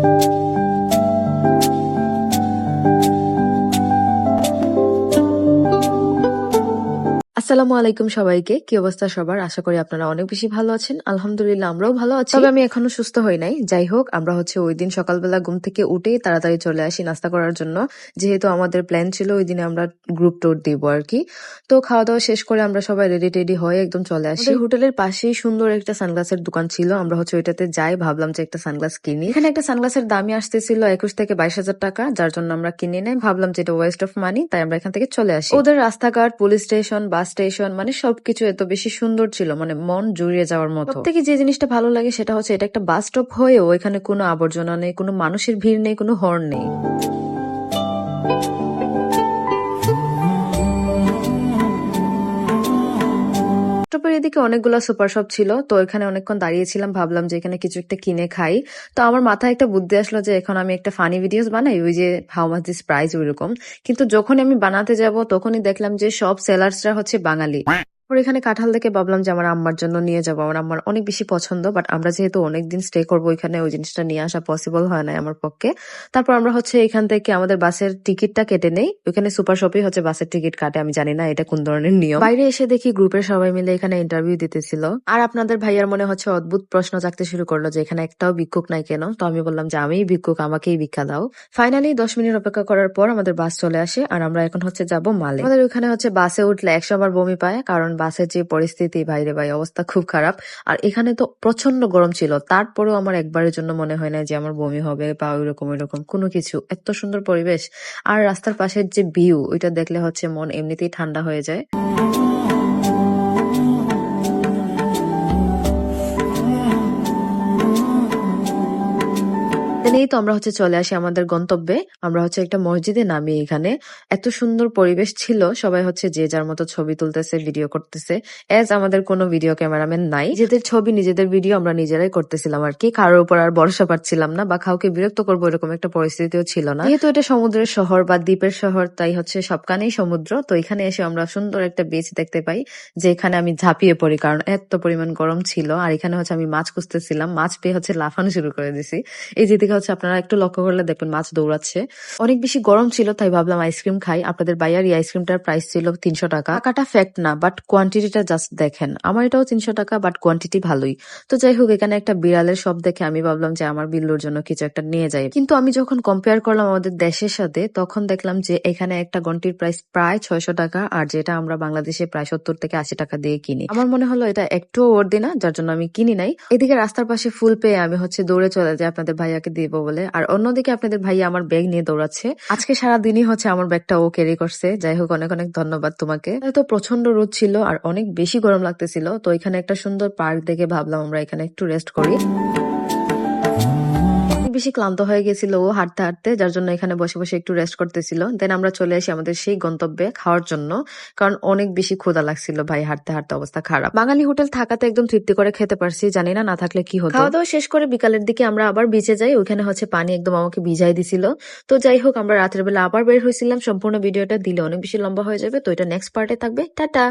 Thank you. আসসালামু আলাইকুম সবাইকে। কি অবস্থা সবার? আশা করি আপনারা অনেক বেশি ভালো আছেন। আলহামদুলিল্লাহ আমরাও ভালো আছি। তবে আমি এখনও সুস্থ হই নাই। যাই হোক আমরা হচ্ছে ওই দিন সকালবেলা ঘুম থেকে উঠেই তাড়াতাড়ি চলে আসি নাস্তা করার জন্য। যেহেতু আমাদের প্ল্যান ছিল ওই দিনে আমরা গ্রুপ ট্যুর দিব আর কি। তো খাওয়া দাওয়া শেষ করে আমরা সবাই রেডি টেডি হয়ে একদম চলে আসি। হোটেলের পাশেই সুন্দর একটা সানগ্লাসের দোকান ছিল। আমরা হচ্ছে ওইটাতে যাই ভাবলাম যে একটা সানগ্লাস কিনি। এখানে একটা সানগ্লাসের দামই আসতেছিল একুশ থেকে বাইশ হাজার টাকা যার জন্য আমরা কিনে নেই। ভাবলাম যে এটা ওয়েস্ট অফ মানি তাই আমরা এখান থেকে চলে আসি। ওদের রাস্তাঘাট পুলিশ স্টেশন বাস স্টেশন মানে সবকিছু এত বেশি সুন্দর ছিল মানে মন জুড়িয়ে যাওয়ার মতো। থেকে যে জিনিসটা ভালো লাগে সেটা হচ্ছে এটা একটা বাস স্টপ হয়েও এখানে কোনো আবর্জনা নেই, কোনো মানুষের ভিড় নেই, কোনো হর্ন নেই। স্টপের এদিকে অনেকগুলো সুপার শপ ছিল, তো এখানে অনেকক্ষণ দাঁড়িয়েছিলাম, ভাবলাম যে এখানে কিছু একটা কিনে খাই। তো আমার মাথায় একটা বুদ্ধি আসলো যে এখন আমি একটা ফানি ভিডিওস বানাই, ওই যে হাউ মাছ দিস প্রাইস ওইরকম। কিন্তু যখন আমি বানাতে যাব, তখনই দেখলাম যে সব সেলার্সরা হচ্ছে বাঙালি। তারপর এখানে কাঁঠাল দেখে ভাবলাম যে আমার আম্মার জন্য নিয়ে যাব। আমার আম্মার অনেক বেশি পছন্দ বাট আমরা যেহেতু অনেকদিন স্টে করব এখানে, ওই জিনিসটা নিয়ে আসা পসিবল হয় না আমার পক্ষে। তারপর আমরা হচ্ছে এখান থেকে আমাদের বাসের টিকিটটা কেটে নেই। ওখানে সুপার শপে হচ্ছে বাসের টিকিট কাটে, আমি জানি না এটা কোন ধরনের নিয়ম। বাইরে এসে দেখি গ্রুপের সবাই মিলে এখানে ইন্টারভিউ দিতেছিল। আর আপনাদের ভাইয়ার মনে হচ্ছে অদ্ভুত প্রশ্ন জাগতে শুরু করল যে এখানে একটাও ভিক্ষুক নাই কেন? তো আমি বললাম যে আমিই ভিক্ষুক, আমাকেই ভিক্ষা দাও। ফাইনালি দশ মিনিট অপেক্ষা করার পর আমাদের বাস চলে আসে, আর আমরা এখন হচ্ছে যাব মালে। আমাদের ওখানে হচ্ছে বাসে উঠলে একশো বার বমি পায়, কারণ বাসের যে পরিস্থিতি ভাইরে ভাই, অবস্থা খুব খারাপ। আর এখানে তো প্রচণ্ড গরম ছিল। তারপরেও আমার একবারের জন্য মনে হয় না যে আমার বমি হবে বা ওইরকম ওইরকম, কোনো কিছু। এত সুন্দর পরিবেশ। আর রাস্তার পাশের যে ভিউ ওইটা দেখলে হচ্ছে মন এমনিতেই ঠান্ডা হয়ে যায়। এই তো আমরা হচ্ছে চলে আসি আমাদের গন্তব্যে। আমরা হচ্ছে একটা মসজিদে নামি এখানে। এত সুন্দর পরিবেশ ছিল, সবাই হচ্ছে যে যার মতো ছবি তুলতেছে ভিডিও করতেছে। এজ আমাদের কোনো ভিডিও ক্যামেরাম্যান নাই। নিজেদের ছবি, নিজেদের ভিডিও আমরা নিজেরাই করতেছিলাম আর কি। কারোর উপর আর ভরসা পাচ্ছিলাম না বা কাউকে বিরক্ত করব এরকম একটা পরিস্থিতিও ছিল না। যেহেতু এটা সমুদ্রের শহর বা দ্বীপের শহর, তাই হচ্ছে সবখানেই সমুদ্র। তো এখানে এসে আমরা সুন্দর একটা বিচ দেখতে পাই যে এখানে আমি ঝাঁপিয়ে পড়ি কারণ এত পরিমাণ গরম ছিল। আর এখানে হচ্ছে আমি মাছ খুঁজতেছিলাম। মাছ পেয়ে হচ্ছে লাফানো শুরু করে দিছি। এই যেদিকে হচ্ছে আপনারা একটু লক্ষ্য করলে দেখবেন মাছ দৌড়াচ্ছে। অনেক বেশি গরম ছিল, তাই ভাবলাম আইসক্রিম খাই। আপনাদের বাইয়ার এই আইসক্রিমটার প্রাইস ছিল তিনশো টাকা। টাকাটা ফ্যাক্ট না বাট কোয়ান্টিটিটা জাস্ট দেখেন। আমার এটাও তিনশো টাকা বাট কোয়ান্টিটি ভালোই। তো যাই হোক, এখানে একটা বিড়ালের সব দেখে আমি ভাবলাম যে আমার বিল্লুর জন্য কিছু একটা নিয়ে যাই। কিন্তু আমি যখন কম্পেয়ার করলাম আমাদের দেশের সাথে, তখন দেখলাম যে এখানে একটা ঘন্টির প্রাইস প্রায় ছয়শো টাকা, আর যেটা আমরা বাংলাদেশে প্রায় সত্তর থেকে আশি টাকা দিয়ে কিনি। আমার মনে হলো এটা একটু ওর্দি না, যার জন্য আমি কিনি নাই। এদিকে রাস্তার পাশে ফুল পেয়ে আমি হচ্ছে দৌড়ে চলে যাই। আপনাদের ভাইয়াকে দিব বলে। আর অন্যদিকে আপনাদের ভাইয়া আমার ব্যাগ নিয়ে দৌড়াচ্ছে। আজকে সারা দিনই হচ্ছে আমার ব্যাগটা ও ক্যারি করছে। যাই হোক, অনেক অনেক ধন্যবাদ তোমাকে। তো প্রচণ্ড রোদ ছিল আর অনেক বেশি গরম লাগতেছিল। তো এখানে একটা সুন্দর পার্ক দেখে ভাবলাম আমরা এখানে একটু রেস্ট করি। বেশি ক্লান্ত হয়ে গেছিল ও হাঁটতে হাঁটতে, যার জন্য এখানে বসে বসে একটু রেস্ট করতেছিল। দেন আমরা চলে আসি আমাদের সেই গন্তব্যে খাওয়ার জন্য, কারণ অনেক বেশি ক্ষুধা লাগছিল ভাই হাঁটতে হাঁটতে অবস্থা খারাপ। বাঙালি হোটেল থাকাতে একদম তৃপ্তি করে খেতে পারছি, জানি না না থাকলে কি হতো। খাওয়া দাওয়া শেষ করে বিকালের দিকে আমরা আবার বিচে যাই, ওইখানে হচ্ছে পানি একদম আমাকে ভিজাই দিছিল। তো যাই হোক, আমরা রাতের বেলা আবার বের হয়েছিলাম, সম্পূর্ণ ভিডিওটা দিলে অনেক বেশি লম্বা হয়ে যাবে, তো এটা নেক্সট পার্টে থাকবে। টাটা!